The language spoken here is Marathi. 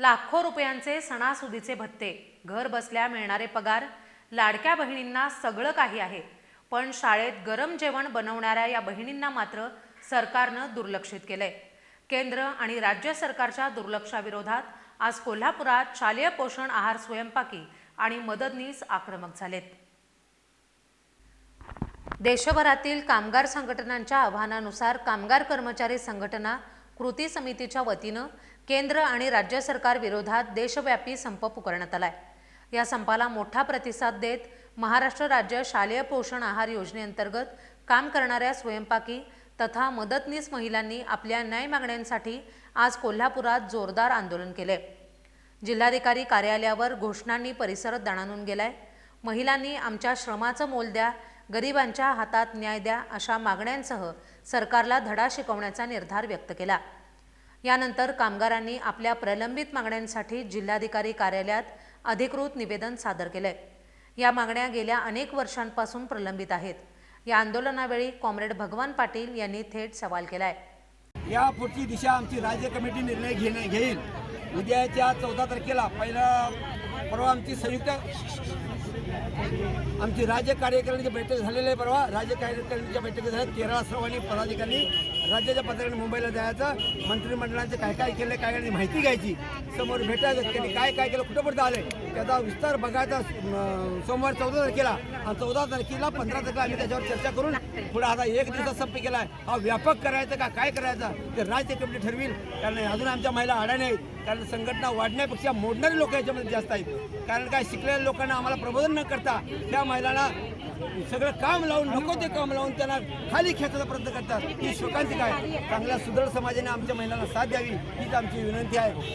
लाखो रुपयांचे सणासुदीचे भत्ते घर बसल्या मिळणारे पगार लाडक्या बहिणींना सगळं काही आहे पण शाळेत गरम जेवण बनवणाऱ्या या बहिणींना मात्र सरकारनं दुर्लक्षित केलंय. केंद्र आणि राज्य सरकारच्या दुर्लक्षाविरोधात आज कोल्हापुरात शालेय पोषण आहार स्वयंपाकी आणि मदतनीस आक्रमक झालेत. देशभरातील कामगार संघटनांच्या आव्हानानुसार कामगार कर्मचारी संघटना कृती समितीच्या वतीनं केंद्र आणि राज्य सरकार विरोधात देशव्यापी संप पुकारण्यात आलाय. या संपाला मोठा प्रतिसाद देत महाराष्ट्र राज्य शालेय पोषण आहार योजनेअंतर्गत काम करणाऱ्या स्वयंपाकी तथा मदतनीस महिलांनी आपल्या न्याय मागण्यांसाठी आज कोल्हापुरात जोरदार आंदोलन केले जिल्हाधिकारी कार्यालयावर घोषणांनी परिसर दणानून गेलाय. महिलांनी आमच्या श्रमाचं मोल द्या गरिबांच्या हातात न्याय द्या अशा मागण्यांसह सरकारला धडा शिकवण्याचा निर्धार व्यक्त केला. यानंतर कामगारांनी आपल्या प्रलंबित मागण्यांसाठी जिल्हाधिकारी कार्यालयात अधिकृत निवेदन सादर केलंय. या मागण्या गेल्या अनेक वर्षांपासून प्रलंबित आहेत. या आंदोलनावेळी कॉम्रेड भगवान पाटील यांनी थेट सवाल केलाय. या पुढची दिशा आमची राज्य कमिटी निर्णय घेणे घेईल. उद्याच्या चौदा तारखेला पहिला परवा आमची संयुक्त आमची राज्य कार्यकारिणीची बैठक झालेली आहे परवा. राज्य कार्यकारिणीच्या बैठकी झाल्या तेरा सर्वांनी पदाधिकारी राज्याच्या पत्रकाने मुंबईला जायचं मंत्रिमंडळाचे काय काय केलं काय काय माहिती घ्यायची. समोर भेटायचं त्यांनी काय काय केलं कुठं कुठं आले. त्याचा विस्तार बघायचा सोमवार चौदा तारखेला. आणि चौदा तारखेला पंधरा तारखेला आम्ही त्याच्यावर चर्चा करून पुढे आता एक दिवसात संप केला आहे हा व्यापक करायचा का काय करायचं ते राज्य कमिटी ठरवील. कारण अजून आमच्या महिला अडाण्या आहेत. कारण संघटना वाढण्यापेक्षा मोडणारे लोक याच्यामध्ये जास्त आहेत. कारण काय शिकलेल्या लोकांना आम्हाला प्रबोधन न करता त्या महिलांना सगळं काम लावून नको ते काम लावून त्यांना खाली खेचायचा प्रयत्न करतात. ही शोकांतिक आहे चांगल्या सुदृढ समाजाने आमच्या महिलांना साथ द्यावी हीच आमची विनंती आहे.